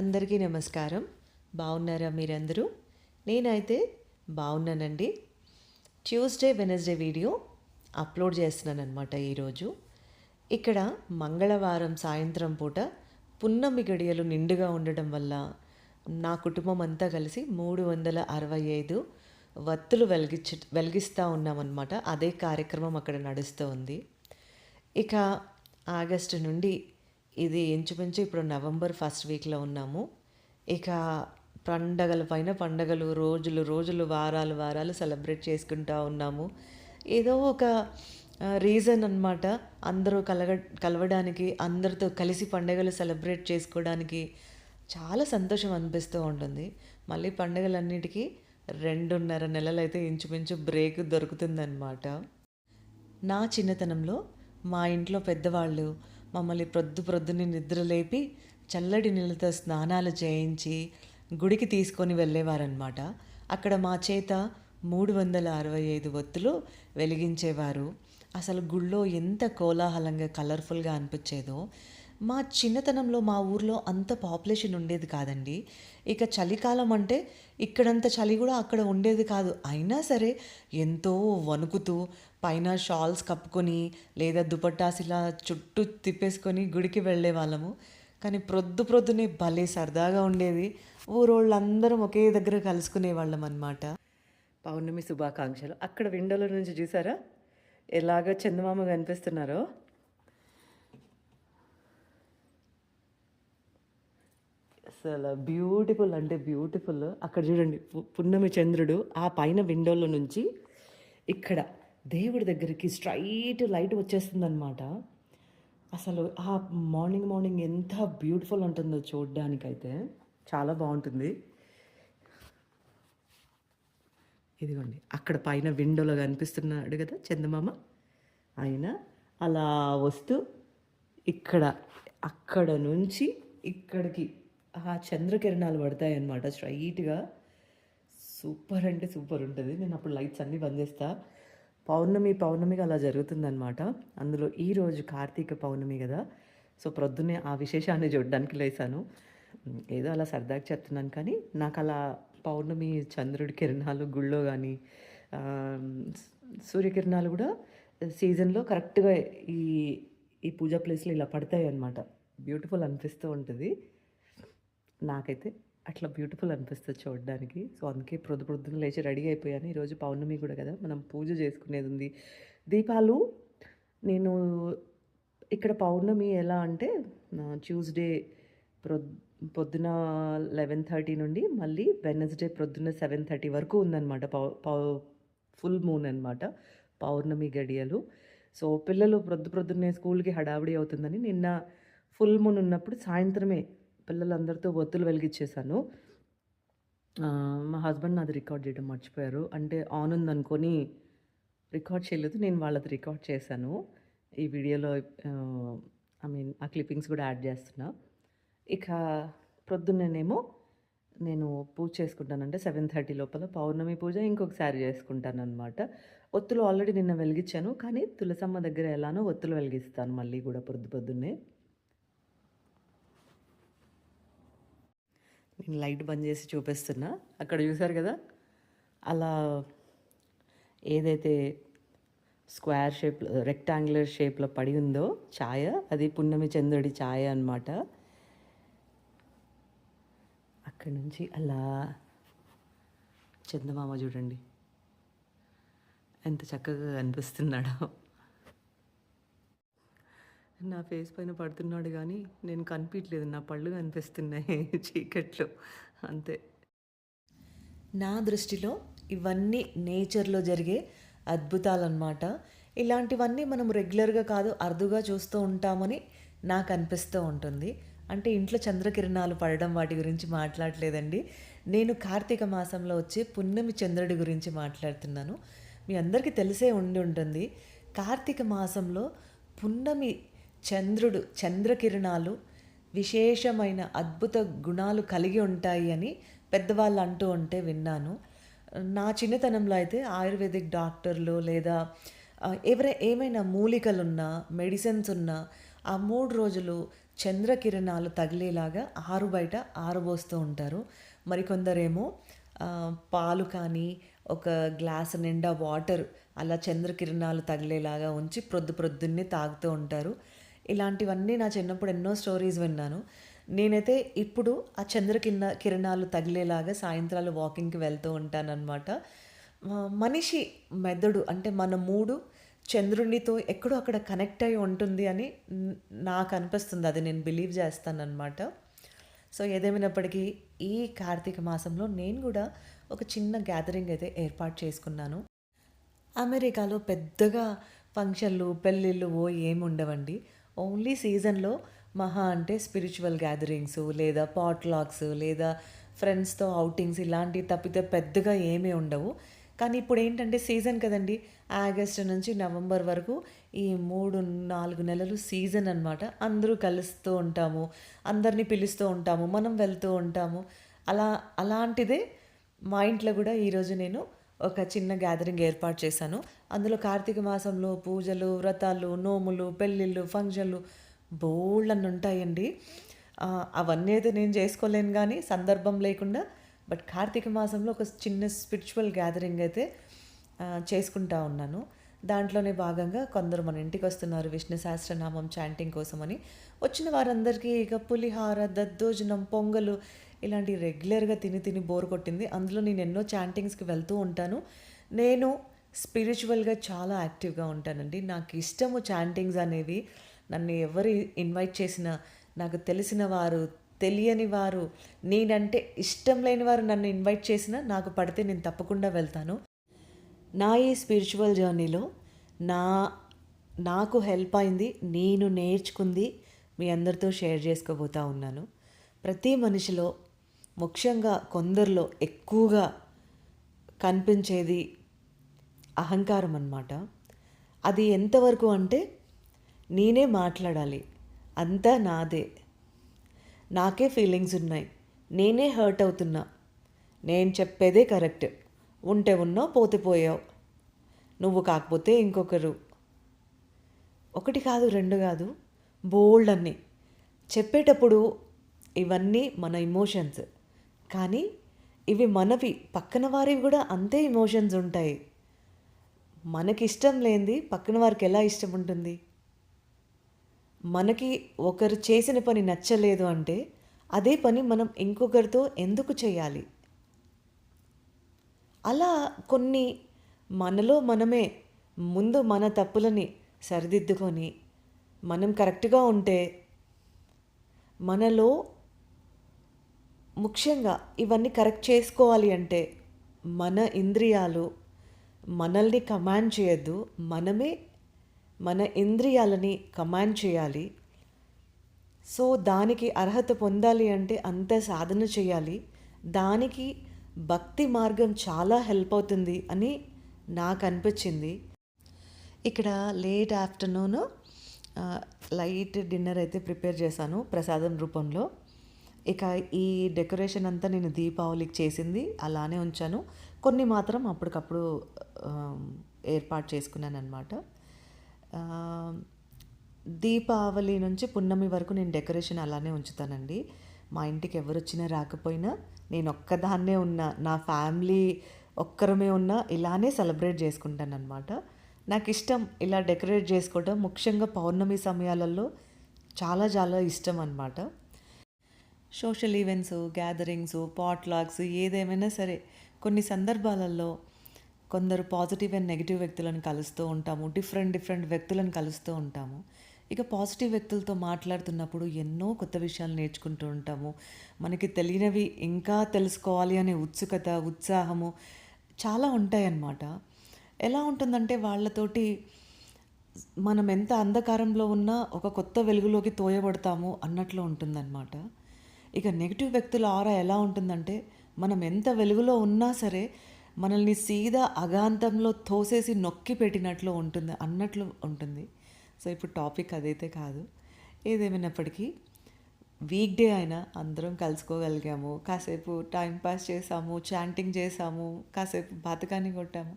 అందరికీ నమస్కారం. బాగున్నారా మీరందరూ? నేనైతే బాగున్నానండి. ట్యూస్డే వెనస్డే వీడియో అప్లోడ్ చేస్తున్నాను అనమాట ఈరోజు. ఇక్కడ మంగళవారం సాయంత్రం పూట పున్నమి గడియలు నిండుగా ఉండడం వల్ల నా కుటుంబం అంతా కలిసి మూడు వందల అరవై ఐదు వత్తులు వెలిగించ వెలిగిస్తూ ఉన్నామన్నమాట. అదే కార్యక్రమం అక్కడ నడుస్తూ ఉంది ఇక ఆగస్టు నుండి ఇది ఇంచుమించు ఇప్పుడు నవంబర్ ఫస్ట్ వీక్లో ఉన్నాము. ఇక పండగల పైన పండగలు రోజులు రోజులు వారాలు వారాలు సెలబ్రేట్ చేసుకుంటూ ఉన్నాము. ఏదో ఒక రీజన్ అన్నమాట. అందరూ కలగ కలవడానికి అందరితో కలిసి పండుగలు సెలబ్రేట్ చేసుకోవడానికి చాలా సంతోషం అనిపిస్తూ ఉంటుంది. మళ్ళీ పండుగలన్నిటికీ రెండున్నర నెలలు అయితే ఇంచుమించు బ్రేక్ దొరుకుతుందన్నమాట. నా చిన్నతనంలో మా ఇంట్లో పెద్దవాళ్ళు మమ్మల్ని ప్రొద్దు ప్రొద్దుని నిద్రలేపి చల్లడి నీళ్ళతో స్నానాలు చేయించి గుడికి తీసుకొని వెళ్ళేవారనమాట అక్కడ మా చేత మూడు వందల అరవై ఐదు ఒత్తులు వెలిగించేవారు. అసలు గుళ్ళో ఎంత కోలాహలంగా కలర్ఫుల్గా అనిపించేదో మా చిన్నతనంలో మా ఊర్లో అంత పాపులేషన్ ఉండేది కాదండి. ఇక చలికాలం అంటే ఇక్కడంత చలి కూడా అక్కడ ఉండేది కాదు. అయినా సరే ఎంతో వణుకుతూ పైన షాల్స్ కప్పుకొని లేదా దుపట్టాస్ ఇలా చుట్టూ తిప్పేసుకొని గుడికి వెళ్ళే వాళ్ళము. కానీ ప్రొద్దు ప్రొద్దునే భలే సరదాగా ఉండేది. ఊరోళ్ళందరం ఒకే దగ్గర కలుసుకునే వాళ్ళం అనమాట పౌర్ణమి శుభాకాంక్షలు. అక్కడ విండోలో నుంచి చూసారా? ఎలాగ చందమామ కనిపిస్తున్నారో. అసలు బ్యూటిఫుల్ అంటే బ్యూటిఫుల్ అక్కడ చూడండి పున్నమి చంద్రుడు ఆ పైన విండోలో నుంచి ఇక్కడ దేవుడి దగ్గరికి స్ట్రైట్ లైట్ వచ్చేస్తుందన్నమాట. అసలు ఆ మార్నింగ్ మార్నింగ్ ఎంత బ్యూటిఫుల్ ఉంటుందో చూడడానికైతే చాలా బాగుంటుంది. ఇదిగోండి అక్కడ పైన విండోలో కనిపిస్తున్నాడు కదా చందమామ. ఆయన అలా వస్తూ ఇక్కడ అక్కడ నుంచి ఇక్కడికి ఆ చంద్రకిరణాలు పడతాయి అన్నమాట స్ట్రైట్గా. సూపర్ అంటే సూపర్ ఉంటుంది. నేను అప్పుడు లైట్స్ అన్నీ బంద్ చేస్తా. పౌర్ణమి పౌర్ణమిగా అలా జరుగుతుందన్నమాట. అందులో ఈరోజు కార్తీక పౌర్ణమి కదా. సో ప్రొద్దునే ఆ విశేషాన్ని చూడడానికి లేసాను. ఏదో అలా సరదాగా చెప్తున్నాను కానీ నాకు అలా పౌర్ణమి చంద్రుడి కిరణాలు గుళ్ళో కానీ సూర్యకిరణాలు కూడా సీజన్లో కరెక్ట్గా ఈ ఈ పూజా ప్లేస్లో ఇలా పడతాయి అన్నమాట. బ్యూటిఫుల్ అనిపిస్తూ ఉంటుంది. నాకైతే అట్లా బ్యూటిఫుల్ అనిపిస్తుంది చూడడానికి. సో అందుకే ప్రొద్దు ప్రొద్దున లేచి రెడీ అయిపోయాను. ఈరోజు పౌర్ణమి కూడా కదా మనం పూజ చేసుకునేది ఉంది. దీపాలు నేను ఇక్కడ పౌర్ణమి ఎలా అంటే ట్యూస్డే ప్రొ పొద్దున లెవెన్ థర్టీ నుండి మళ్ళీ వెనస్డే ప్రొద్దున సెవెన్ థర్టీ వరకు ఉందన్నమాట. పౌ పౌ ఫుల్ మూన్ అనమాట పౌర్ణమి గడియలు. సో పిల్లలు ప్రొద్దు ప్రొద్దున్నే స్కూల్కి హడావిడి అవుతుందని నిన్న ఫుల్ మూన్ ఉన్నప్పుడు సాయంత్రమే పిల్లలందరితో ఒత్తులు వెలిగించేశాను. మా హస్బెండ్ నాది రికార్డ్ చేయడం మర్చిపోయారు. అంటే ఆన్ ఉందనుకొని రికార్డ్ చేయలేదు. నేను వాళ్ళది రికార్డ్ చేశాను. ఈ వీడియోలో ఐ మీన్ ఆ క్లిప్పింగ్స్ కూడా యాడ్ చేస్తున్నా. ఇక ప్రొద్దున్నేనేమో నేను పూజ చేసుకుంటాను అంటే సెవెన్ థర్టీ లోపల పౌర్ణమి పూజ ఇంకొకసారి చేసుకుంటాను అనమాట ఒత్తులు ఆల్రెడీ నిన్న వెలిగించాను. కానీ తులసమ్మ దగ్గర ఎలానో ఒత్తులు వెలిగిస్తాను మళ్ళీ కూడా పొద్దు పొద్దున్నే. లైట్ బంద్ చేసి చూపిస్తున్నా. అక్కడ చూసారు కదా? అలా ఏదైతే స్క్వేర్ షేప్ రెక్టాంగులర్ షేప్లో పడి ఉందో ఛాయ అది పున్నమి చంద్రుడి ఛాయ అనమాట అక్కడి నుంచి అలా చందమామ చూడండి. ఎంత చక్కగా కనిపిస్తున్నాడో. నా ఫేస్ పైన పడుతున్నాడు కానీ నేను కనిపించలేదు నా పళ్ళు కనిపిస్తున్నాయి చీకట్లో. అంతే. నా దృష్టిలో ఇవన్నీ నేచర్లో జరిగే అద్భుతాలన్నమాట. ఇలాంటివన్నీ మనం రెగ్యులర్గా కాదు అరుదుగా చూస్తూ ఉంటామని నాకు అనిపిస్తూ ఉంటుంది. అంటే ఇంట్లో చంద్రకిరణాలు పడడం వాటి గురించి మాట్లాడలేదండి. నేను కార్తీక మాసంలో వచ్చే పున్నమి చంద్రుడి గురించి మాట్లాడుతున్నాను. మీ అందరికీ తెలిసే ఉండి ఉంటుంది. కార్తీక మాసంలో పున్నమి చంద్రుడు చంద్రకిరణాలు విశేషమైన అద్భుత గుణాలు కలిగి ఉంటాయి అని పెద్దవాళ్ళు అంటూ ఉంటే విన్నాను. నా చిన్నతనంలో అయితే ఆయుర్వేదిక్ డాక్టర్లు లేదా ఎవరై ఏమైనా మూలికలున్నా మెడిసిన్స్ ఉన్నా ఆ మూడు రోజులు చంద్రకిరణాలు తగిలేలాగా ఆరు బయట ఆరబోస్తూ ఉంటారు. మరికొందరేమో పాలు కానీ ఒక గ్లాస్ నిండా వాటర్ అలా చంద్రకిరణాలు తగిలేలాగా ఉంచి ప్రొద్దు ప్రొద్దున్నే తాగుతూ ఉంటారు. ఇలాంటివన్నీ నా చిన్నప్పుడు ఎన్నో స్టోరీస్ విన్నాను. నేనైతే ఇప్పుడు ఆ చంద్రకిరణ కిరణాలు తగిలేలాగా సాయంత్రాలు వాకింగ్కి వెళ్తూ ఉంటానన్నమాట. మనిషి మెదడు అంటే మన మూడు చంద్రునితో ఎక్కడో అక్కడ కనెక్ట్ అయి ఉంటుంది అని నాకు అనిపిస్తుంది. అది నేను బిలీవ్ చేస్తానన్నమాట. సో ఏదేమైనప్పటికీ ఈ కార్తీక మాసంలో నేను కూడా ఒక చిన్న గ్యాదరింగ్ అయితే ఏర్పాటు చేసుకున్నాను. అమెరికాలో పెద్దగా ఫంక్షన్లు పెళ్ళిళ్ళు ఓ ఏమి ఉండవండి ఓన్లీ సీజన్లో మహా అంటే స్పిరిచువల్ గ్యాదరింగ్స్ లేదా పాట్లాక్స్ లేదా ఫ్రెండ్స్తో అవుటింగ్స్ ఇలాంటివి తప్పితే పెద్దగా ఏమీ ఉండవు. కానీ ఇప్పుడు ఏంటంటే సీజన్ కదండి. ఆగస్టు నుంచి నవంబర్ వరకు ఈ మూడు నాలుగు నెలలు సీజన్ అనమాట అందరూ కలుస్తూ ఉంటాము. అందరినీ పిలుస్తూ ఉంటాము. మనం వెళ్తూ ఉంటాము. అలా అలాంటిదే మా ఇంట్లో కూడా ఈరోజు నేను ఒక చిన్న గ్యాదరింగ్ ఏర్పాటు చేశాను. అందులో కార్తీక మాసంలో పూజలు వ్రతాలు నోములు పెళ్ళిళ్ళు ఫంక్షన్లు బోళ్ళన్ని ఉంటాయండి. అవన్నీ అయితే నేను చేసుకోలేను కానీ సందర్భం లేకుండా బట్ కార్తీక మాసంలో ఒక చిన్న స్పిరిచువల్ గ్యాదరింగ్ అయితే చేసుకుంటా ఉన్నాను. దాంట్లోనే భాగంగా కొందరు మన ఇంటికి వస్తున్నారు విష్ణు సహస్రనామం చాంటింగ్ కోసమని. వచ్చిన వారందరికీ ఇక పులిహార దద్దోజనం పొంగలు ఇలాంటి రెగ్యులర్గా తిని తిని బోర్ కొట్టింది. అందులో నేను ఎన్నో చాంటింగ్స్కి వెళ్తూ ఉంటాను. నేను స్పిరిచువల్గా చాలా యాక్టివ్గా ఉంటానండి. నాకు ఇష్టము చాంటింగ్స్ అనేవి. నన్ను ఎవరు ఇన్వైట్ చేసినా నాకు తెలిసిన వారు తెలియని వారు నేనంటే ఇష్టం లేని వారు నన్ను ఇన్వైట్ చేసినా నాకు పడితే నేను తప్పకుండా వెళ్తాను. నా ఈ స్పిరిచువల్ జర్నీలో నా నాకు హెల్ప్ అయింది. నేను నేర్చుకుంది మీ అందరితో షేర్ చేసుకోబోతా ఉన్నాను. ప్రతి మనిషిలో ముఖ్యంగా కొందరిలో ఎక్కువగా కనిపించేది అహంకారం అన్నమాట. అది ఎంతవరకు అంటే నేనే మాట్లాడాలి అంతా నాదే. నాకే ఫీలింగ్స్ ఉన్నాయి. నేనే హర్ట్ అవుతున్నా. నేను చెప్పేదే కరెక్ట్. ఉంటే ఉన్నావు పోతే పోయావు. నువ్వు కాకపోతే ఇంకొకరు. ఒకటి కాదు రెండు కాదు. బోల్డ్ అన్నీ. చెప్పేటప్పుడు ఇవన్నీ మన ఇమోషన్స్ కానీ ఇవి మనవి పక్కన వారివి కూడా అంతే ఇమోషన్స్ ఉంటాయి. మనకి ఇష్టం లేనిది పక్కన వారికి ఎలా ఇష్టం ఉంటుంది? మనకి ఒకరు చేసిన పని నచ్చలేదు అంటే అదే పని మనం ఇంకొకరితో ఎందుకు చేయాలి? అలా కొన్ని మనలో మనమే ముందు మన తప్పులని సరిదిద్దుకొని మనం కరెక్ట్గా ఉంటే మనలో ముఖ్యంగా ఇవన్నీ కరెక్ట్ చేసుకోవాలి అంటే మన ఇంద్రియాలు మనల్ని కమాండ్ చేయొద్దు. మనమే మన ఇంద్రియాలని కమాండ్ చేయాలి. సో దానికి అర్హత పొందాలి అంటే అంత సాధన చేయాలి. దానికి భక్తి మార్గం చాలా హెల్ప్ అవుతుంది అని నాకు అనిపించింది. ఇక్కడ లేట్ ఆఫ్టర్నూన్ లైట్ డిన్నర్ అయితే ప్రిపేర్ చేశాను ప్రసాదం రూపంలో. ఇక ఈ డెకరేషన్ అంతా నేను దీపావళికి చేసింది అలానే ఉంచాను. కొన్ని మాత్రం అప్పటికప్పుడు ఏర్పాటు చేసుకున్నాను అనమాట దీపావళి నుంచి పున్నమి వరకు నేను డెకరేషన్ అలానే ఉంచుతానండి. మా ఇంటికి ఎవరు వచ్చినా రాకపోయినా నేను ఒక్కదాన్నే ఉన్నా నా ఫ్యామిలీ ఒక్కరమే ఉన్నా ఇలానే సెలబ్రేట్ చేసుకుంటాను అనమాట నాకు ఇష్టం ఇలా డెకరేట్ చేసుకోవడం ముఖ్యంగా పౌర్ణమి సమయాలలో చాలా చాలా ఇష్టం అనమాట సోషల్ ఈవెంట్స్ గ్యాదరింగ్స్ పాట్లాగ్స్ ఏదేమైనా సరే కొన్ని సందర్భాలలో కొందరు పాజిటివ్ అండ్ నెగిటివ్ వ్యక్తులను కలుస్తూ ఉంటాము. డిఫరెంట్ డిఫరెంట్ వ్యక్తులను కలుస్తూ ఉంటాము. ఇక పాజిటివ్ వ్యక్తులతో మాట్లాడుతున్నప్పుడు ఎన్నో కొత్త విషయాలు నేర్చుకుంటూ ఉంటాము. మనకి తెలియనివి ఇంకా తెలుసుకోవాలి అనే ఉత్సుకత ఉత్సాహము చాలా ఉంటాయన్నమాట. ఎలా ఉంటుందంటే వాళ్ళతోటి మనం ఎంత అంధకారంలో ఉన్నా ఒక కొత్త వెలుగులోకి తోయబడతాము అన్నట్లు ఉంటుందన్నమాట. ఇక నెగిటివ్ వ్యక్తుల ఆరా ఎలా ఉంటుందంటే మనం ఎంత వెలుగులో ఉన్నా సరే మనల్ని సీదా అగాంతంలో తోసేసి నొక్కి పెట్టినట్లు ఉంటుంది అన్నట్లు ఉంటుంది. సో ఇప్పుడు టాపిక్ అదైతే కాదు. ఏదేమైనప్పటికీ వీక్ డే అయినా అందరం కలుసుకోగలిగాము. కాసేపు టైం పాస్ చేసాము చాంటింగ్ చేసాము కాసేపు బతకాన్ని కొట్టాము.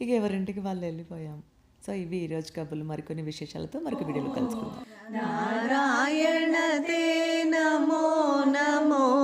ఇక ఎవరింటికి వాళ్ళు వెళ్ళిపోయాము. సో ఇవి ఈరోజు కబులు మరికొన్ని విశేషాలతో మరొక వీడియోలో కలుసుకుందాం. नारायण ते नमो नमः